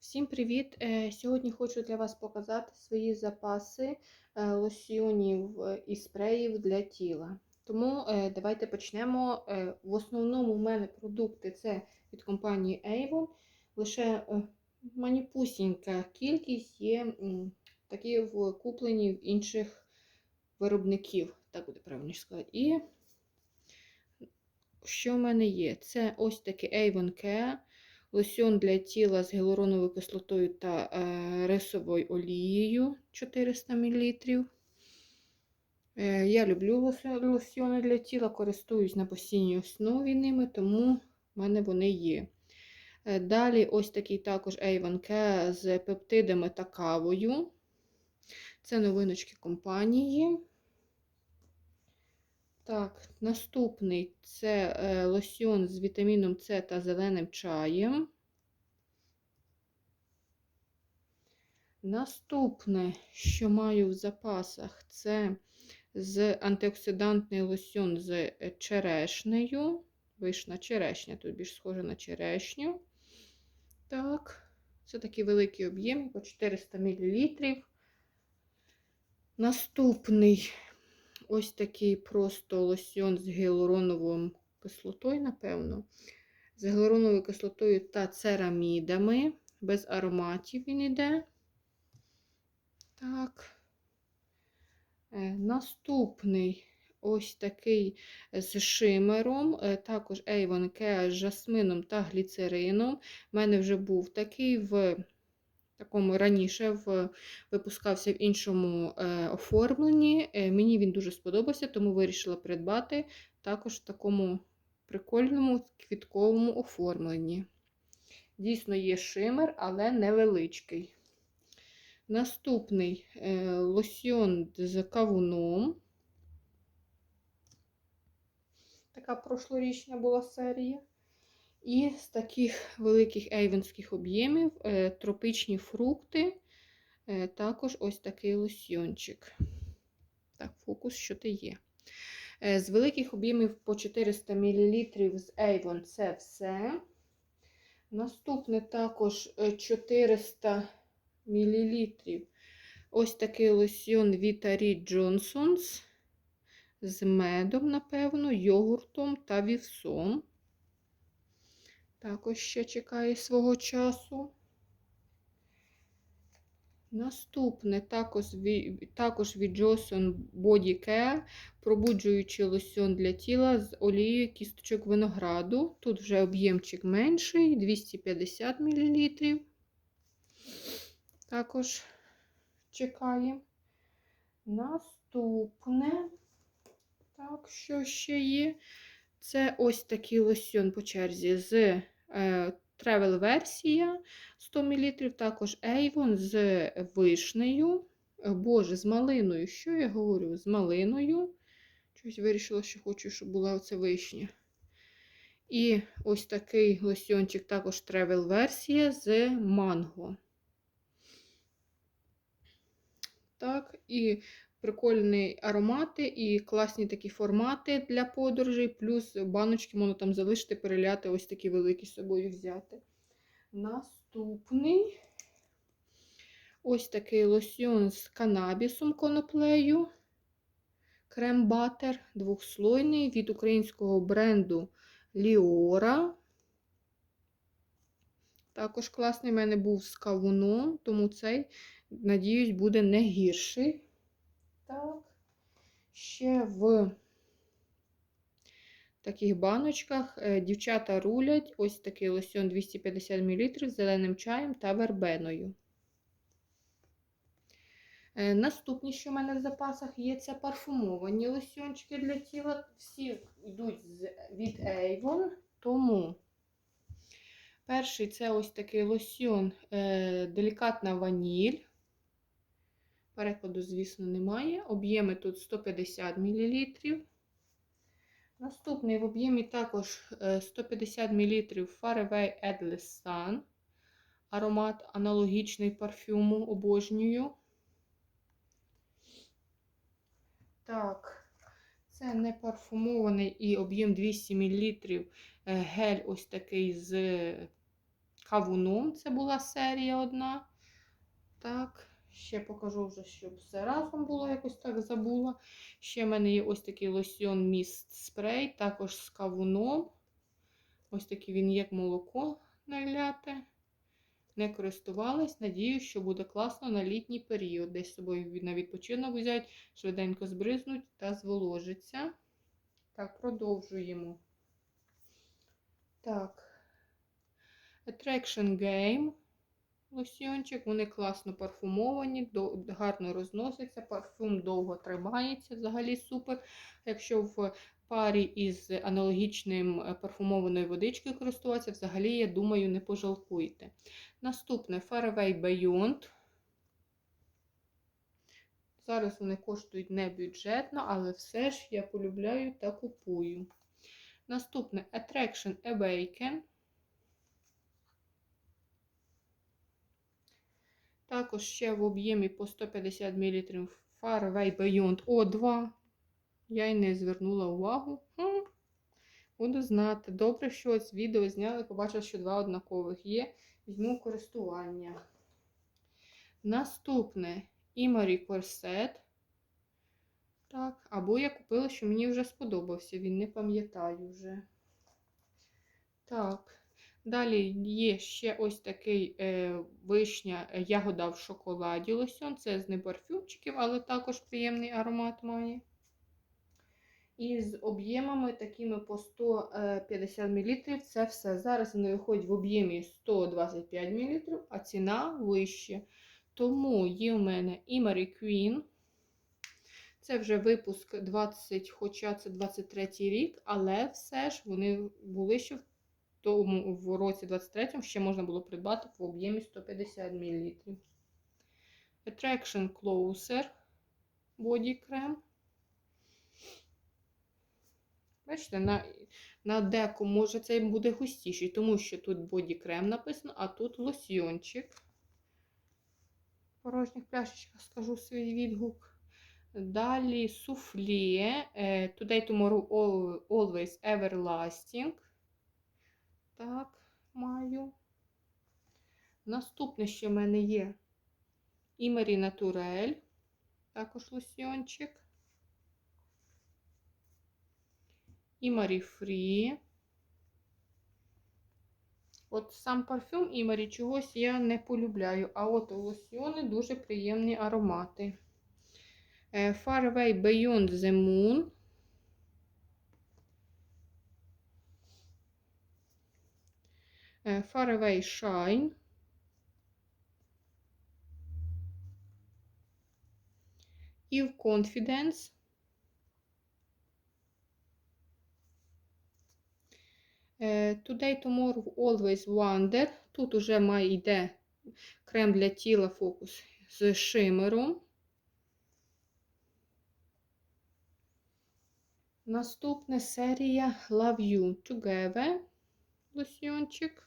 Всім привіт! Е, Сьогодні хочу для вас показати свої запаси е, лосьйонів е, і спреїв для тіла. Тому давайте почнемо. В основному в мене продукти це від компанії Avon. Лише маніпусінька кількість є такі куплені в інших виробників, так буде правильніше сказати. І що в мене є? Це ось такий Avon Care лосьон для тіла з гіалуроновою кислотою та е, рисовою олією 400 мл. Е, я люблю лосьони для тіла, користуюсь на постійній основі ними, тому в мене вони є. Е, Далі ось такий також Avon Care з пептидами та кавою. Це новиночки компанії. Так, наступний це е, лосьон з вітаміном С та зеленим чаєм. Наступне, що маю в запасах, це з антиоксидантний лосьон з е, черешнею. Вишна черешня, тут більш схоже на черешню. Так, це такий великий об'єм, по 400 мл. Наступний ось такий просто лосьон з гіалуроновою кислотою, напевно. З гіалуроновою кислотою та церамідами. Без ароматів він іде. Так. Е, Наступний ось такий з шимером, е, також Avon Care з жасмином та гліцерином. У мене вже був такий в такому раніше в, випускався в іншому е, оформленні. Е, мені він дуже сподобався, тому вирішила придбати також в такому прикольному квітковому оформленні. Дійсно, є шимер, але невеличкий. Наступний е, лосьон з кавуном. Така прошлорічня була серія. І з таких великих ейвенських об'ємів е, тропічні фрукти. Е, також ось такий лосьйончик. Так, фокус, що ти є. Е, з великих об'ємів по 400 мл з Avon це все. Наступне також е, 400 мл. Ось такий лосьйон Vita Johnson's з медом, напевно, йогуртом та вівсом. Також ще чекає свого часу. Наступне також від, також від Johnson Body Care пробуджуючий лосьон для тіла з олією кісточок винограду. Тут вже об'ємчик менший, 250 мл. Також чекаємо. Наступне, так, що ще є? Це ось такий лосьон по черзі з е, тревел-версія 100 мл, також Avon з вишнею. Е, Боже, з малиною. Що я говорю? З малиною. Щось вирішила, що хочу, щоб була оця вишня. І ось такий лосьончик, також тревел-версія з манго. Так, і прикольні аромати, і класні такі формати для подорожей, плюс баночки можна там залишити, переляти, ось такі великі з собою взяти. Наступний ось такий лосьон з канабісом коноплею. Крем-батер двохслойний від українського бренду Ліора. Також класний в мене був з кавуном, тому цей, надіюсь, буде не гірший. Так, ще в таких баночках е, дівчата рулять ось такий лосьон 250 мл з зеленим чаєм та вербеною. Е, Наступні, що в мене в запасах є, це парфумовані лосьончики для тіла. Всі йдуть від Avon, тому перший це ось такий лосьон е, делікатна ваніль. Перекладу, звісно, немає. Об'єми тут 150 мл. Наступний в об'ємі також е, 150 мл Faraway Endless Sun. Аромат аналогічний парфюму, обожнюю. Так, це не парфумований і об'єм 200 мл. Гель ось такий з кавуном. Це була серія одна. Так, ще покажу вже, щоб все разом було, якось так забула. Ще в мене є ось такий лосьйон міст спрей, також з кавуном. Ось такий він як молоко наляте. Не користувалась. Надію, що буде класно на літній період. Десь з собою на відпочинок взяти, швиденько збризнуть та зволожиться. Так, продовжуємо. Так. Attraction Game. Лосьйончик. Вони класно парфумовані, гарно розносяться. Парфум довго тримається, взагалі супер. Якщо в парі із аналогічним е, парфумованою водичкою користуватися, взагалі, я думаю, не пожалкуєте. Наступне Faraway Beyond. Зараз вони коштують не бюджетно, але все ж я полюбляю та купую. Наступне Attraction Awaken. Також ще в об'ємі по 150 мл Faraway Beyond O2. Я й не звернула увагу. Хм, Буду знати. Добре, що ось відео зняли, побачила, що два однакових є. Візьму користування. Наступне Імарі Корсет. Так, або я купила, що мені вже сподобався, він не пам'ятаю вже. Так. Далі є ще ось такий е, вишня е, ягода в шоколаді лосьон. Це з не парфюмчиків, але також приємний аромат має. І з об'ємами такими по 150 мл. Це все. Зараз вони виходять в об'ємі 125 мл, а ціна вища. Тому є у мене і Mary Queen. Це вже випуск 20, хоча це 23 рік, але все ж вони були ще в тому в році 23 ще можна було придбати в об'ємі 150 мл. Attraction Closer Body Cream. Бачите, на, на деку може цей буде густіший, тому що тут боді-крем написано, а тут лосьйончик. В порожніх пляшечках скажу свій відгук. Далі суфлє. Today Tomorrow Always Everlasting. Так, маю. Наступне, що в мене є Імері Натурель. Також лосьйончик. Імарі Фрі. От сам парфюм Імарі чогось я не полюбляю, а от лосьйони дуже приємні аромати. Е, Far Beyond the Moon. Far Away Shine. Eve Confidence. Е, Today, Tomorrow, Always Wonder. Тут уже має йде крем для тіла фокус з шимером. Наступна серія Love You Together. Лосьйончик.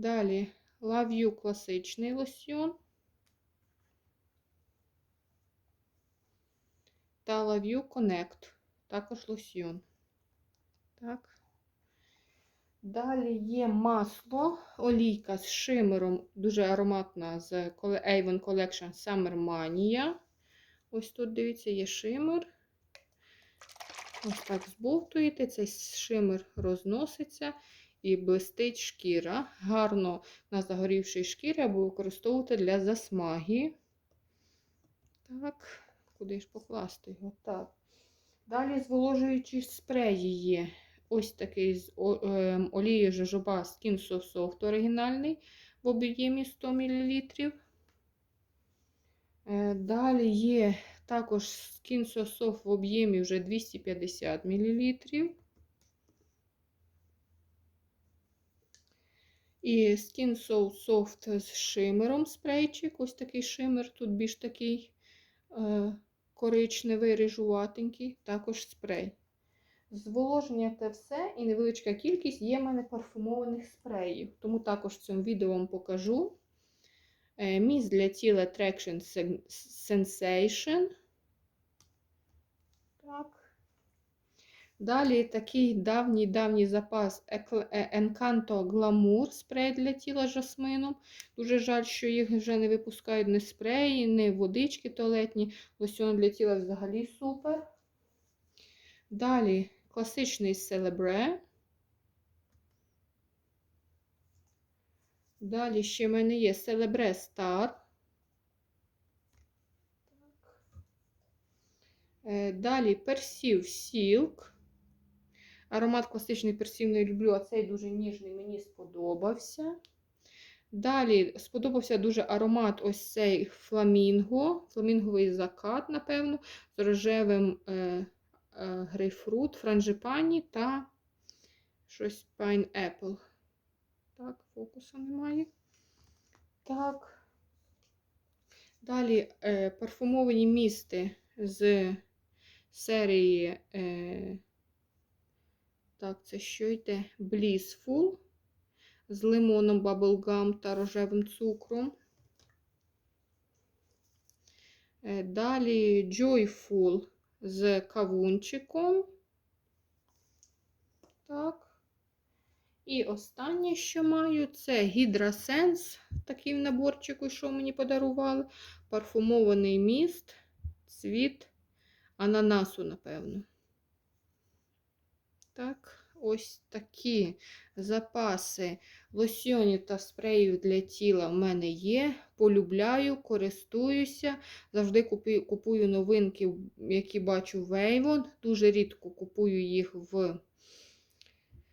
Далі You класичний лосьйон. Та You Connect. Також лосьйон. Так. Далі є масло, олійка з шимером, дуже ароматна з Avon Collection Summer Mania. Ось тут, дивіться, є шимер. Ось так збовтуєте, цей шимер розноситься і блистить шкіра. Гарно на загорівшій шкірі або використовувати для засмаги. Так, куди ж покласти його? Так. Далі зволожуючі спреї є. Ось такий з ем, олією жожоба Skin So Soft оригінальний в об'ємі 100 мл. Е, Далі є також Skin So Soft в об'ємі вже 250 мл. І Skin So Soft з шимером спрейчик. Ось такий шимер, тут більш такий е, коричневий, рижуватенький, також спрей. Зволоження те все і невеличка кількість є в мене парфумованих спреїв. Тому також в цьому відео вам покажу. Е, Міст для тіла Traction Sensation. Так. Далі такий давній-давній запас е, Encanto Glamour спрей для тіла з жасмином. Дуже жаль, що їх вже не випускають ні спреї, ні водички туалетні. Лосьон для тіла взагалі супер. Далі класичний Celebre. Далі ще в мене є Celebre Star. Е, Далі персів Silk. Аромат класичний персів не люблю, а цей дуже ніжний, мені сподобався. Далі сподобався дуже аромат ось цей фламінго, фламінговий закат, напевно, з рожевим е, е, грейпфрут, франжипані та щось Pineapple. Так, фокусу немає. Так. Далі е, парфумовані місти з серії. Е, так, це що йде? Blissful з лимоном, bubblegum та рожевим цукром. Е, Далі Joyful з кавунчиком. Так. І останнє, що маю, це Hydra Такий в наборчику, що мені подарували. Парфумований міст, цвіт ананасу, напевно. Так, ось такі запаси лосьонів та спреїв для тіла в мене є. Полюбляю, користуюся. Завжди купую, купую новинки, які бачу в Avon. Дуже рідко купую їх в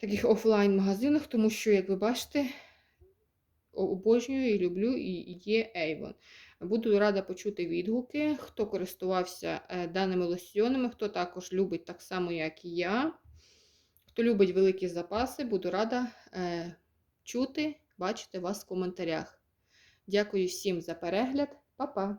таких офлайн-магазинах, тому що, як ви бачите, обожнюю і люблю і є Avon. Буду рада почути відгуки, хто користувався е, даними лосьйонами, хто також любить так само, як і я. Хто любить великі запаси, буду рада е, чути, бачити вас в коментарях. Дякую всім за перегляд. Па-па!